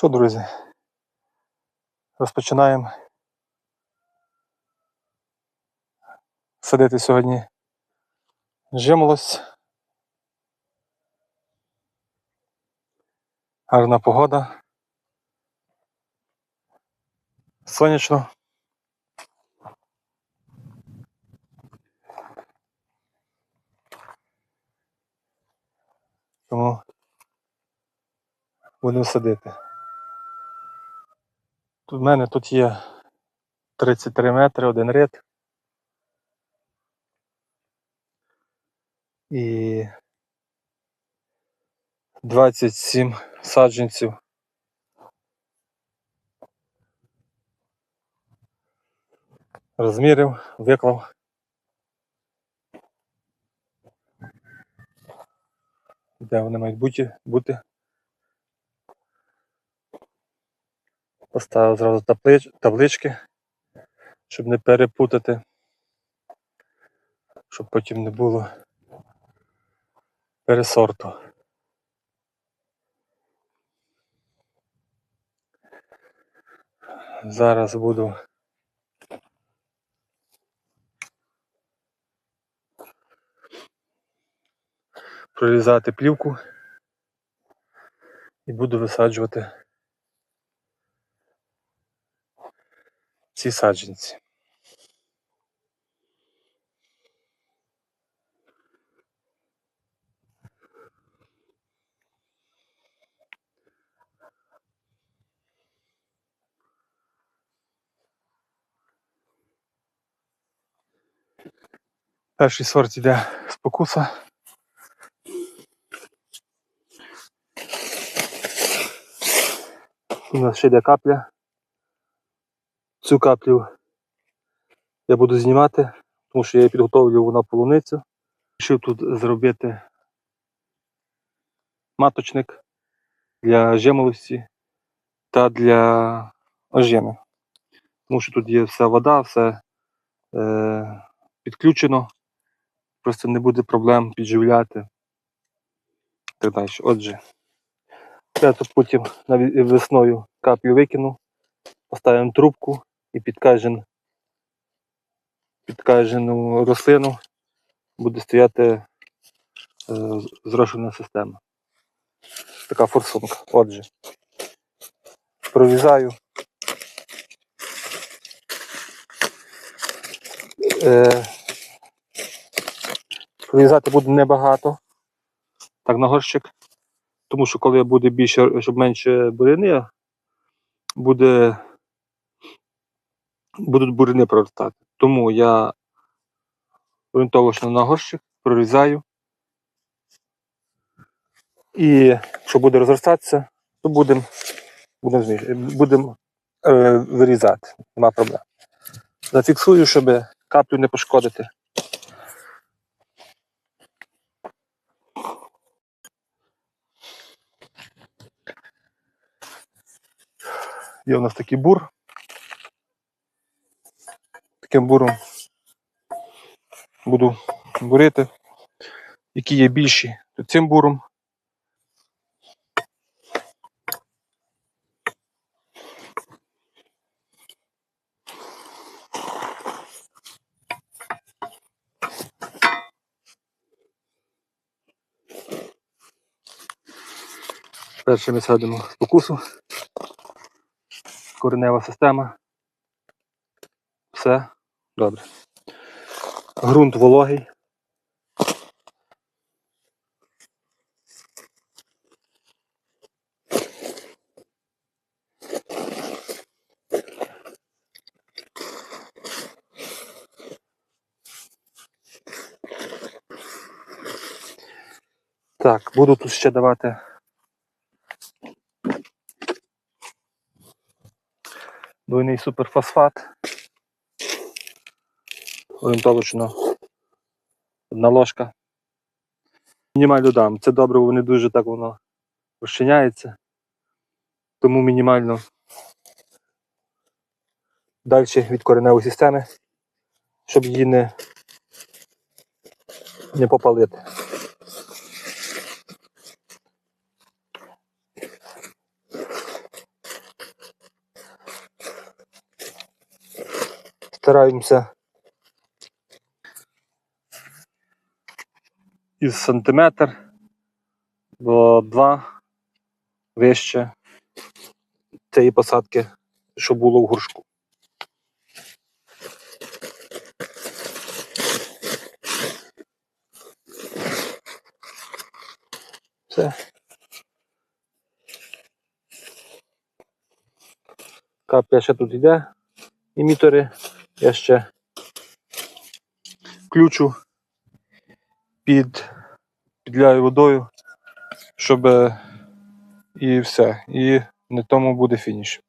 Що, друзі? Розпочинаємо садити сьогодні жимолость. Гарна погода. Сонячно. Тому будемо садити. В мене тут є 33 метри, один ряд. І 27 саджанців. Розмірив, виклав. Де вони мають бути. Поставив зразу таблич, таблички, щоб не перепутати, щоб потім не було пересорту. Зараз буду прорізати плівку і буду висаджувати ці саджанці. Перший сорт йде з покуса. У нас ще йде капля. Цю каплю я буду знімати, тому що я її підготовлю на полуницю. Рішив тут зробити маточник для жимолості та для ожини. Тому що тут є вся вода, все е, підключено. Просто не буде проблем підживляти. Так далі. Отже, я тут потім наві- весною каплю викину, поставимо трубку і під кожен під кожну рослину буде стояти е, зрошена система. Така форсунка. Отже, прорізаю. Е, прорізати буде небагато. Так, на горщик. Тому що коли буде більше, щоб менше буряни, буде, будуть буряни проростати. Тому я орієнтовочно на горщик прорізаю. І якщо буде розростатися, то будемо будем, будем, е, вирізати. Нема проблем. Зафіксую, щоб каплю не пошкодити. Є у нас такий бур. Таким буром буду бурити. Які є більші, то цим буром. Перше ми садимо спокусу. Коренева система. Все добре. Грунт вологий. Так, буду тут ще давати двойний суперфосфат орієнтовочно одна ложка. Мінімально дам. Це добре, бо не дуже так воно розчиняється. Тому мінімально далі від кореневої системи, щоб її не не попалити. Стараємося із сантиметр до два вище цієї посадки, що було в горшку. Все. Капля ще тут йде. Імітори. Я ще включу під підляю водою, щоб е, і все. І на тому буде фініш.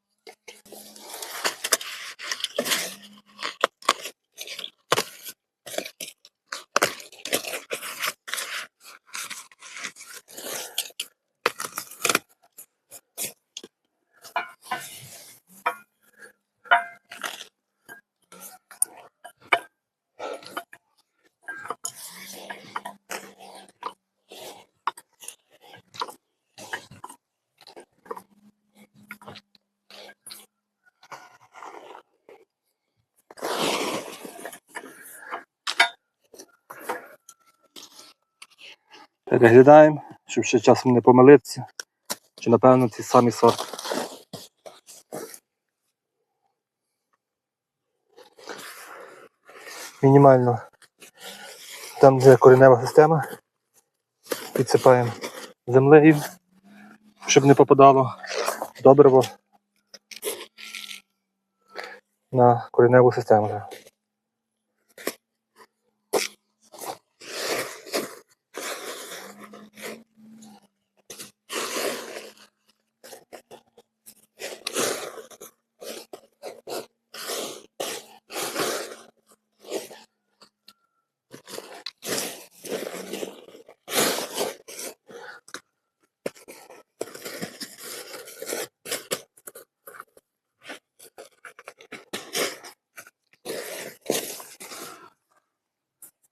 Переглядаємо, щоб ще часом не помилитися. Чи напевно ці самі сорти. Мінімально там, де коренева система, підсипаємо землею, щоб не попадало добриво на кореневу систему.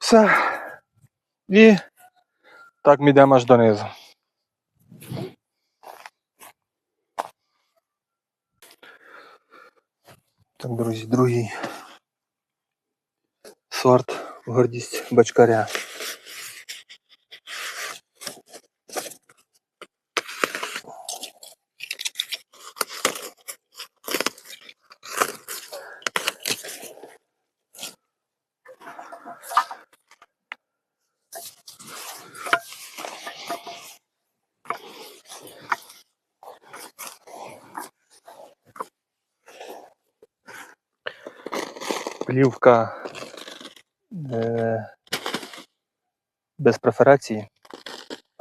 Все. І так ми йдемо аж донизу. Так, друзі, другий сорт гордість бачкаря. Плівка е, без преферації,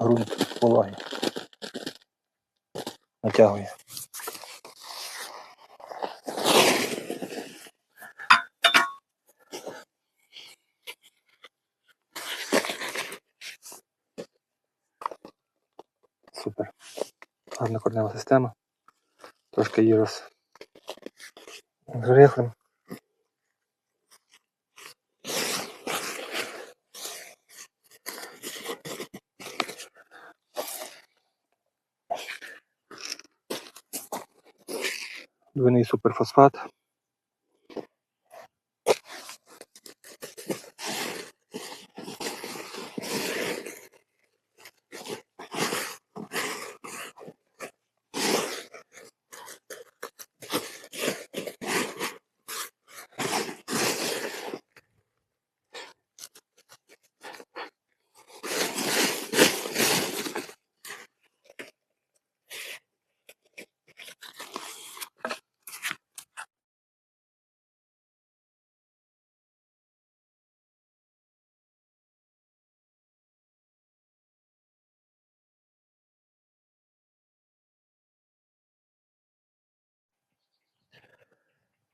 ґрунт вологий. Натягує. Супер. Гарна корнева система. Трошки її роз... розрихлим. Двойний суперфосфат.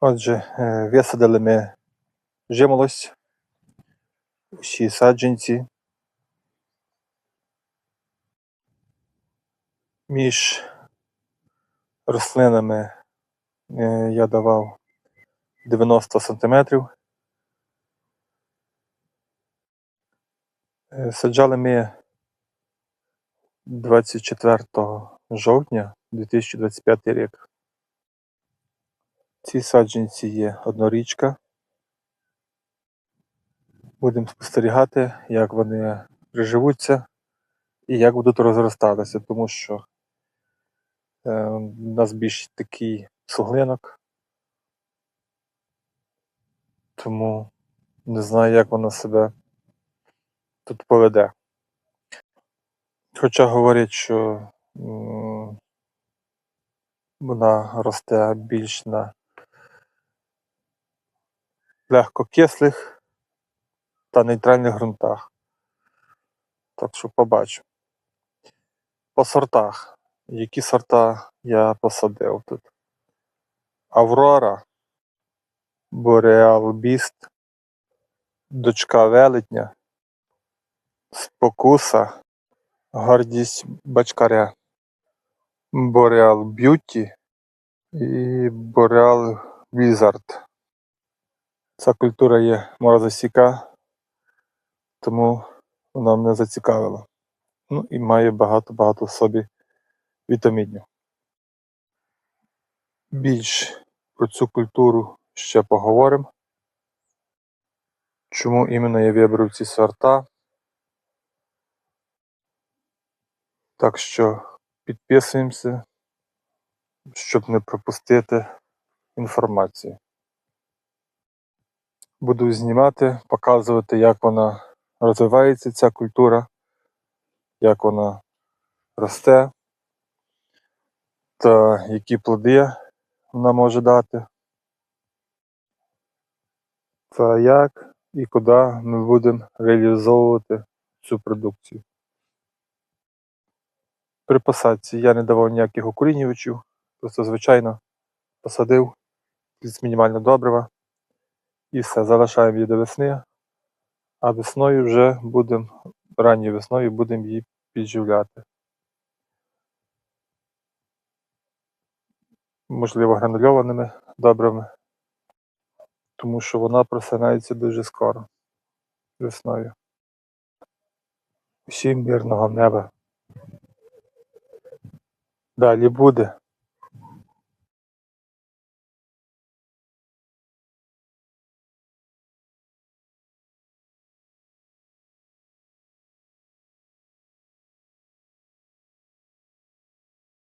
Отже, е, висадили ми жимолость, усі саджанці. Між рослинами е, я давав 90 сантиметрів. Е, Саджали ми 24 жовтня 2025 рік. Ці саджанці є однорічка, Будемо спостерігати, як вони приживуться і як будуть розростатися, тому що е, у нас більш такий суглинок. Тому не знаю, як вона себе тут поведе. Хоча говорять, що вона росте більш на легкокислих та нейтральних ґрунтах. Так що побачу. По сортах. Які сорта я посадив тут? Аврора, Бореал Біст, Дочка Велетня, Спокуса, Гордість Бачкаря, Бореал Б'юті і Бореал Візард. Ця культура є морозосіка, тому вона мене зацікавила. Ну і має багато-багато в собі вітамінів. Більш про цю культуру ще поговоримо. Чому іменно я вибрав ці сорта? Так що підписуємося, щоб не пропустити інформацію. Буду знімати, показувати, як вона розвивається, ця культура, як вона росте, та які плоди вона може дати, та як і куди ми будемо реалізовувати цю продукцію. При посадці я не давав ніяких укорінювачів, просто звичайно посадив з мінімально добрива і все, залишаємо її до весни, а весною вже будемо, ранньою весною будемо її підживляти. Можливо, гранульованими добривами, тому що вона просинається дуже скоро весною. Всім мирного неба. Далі буде.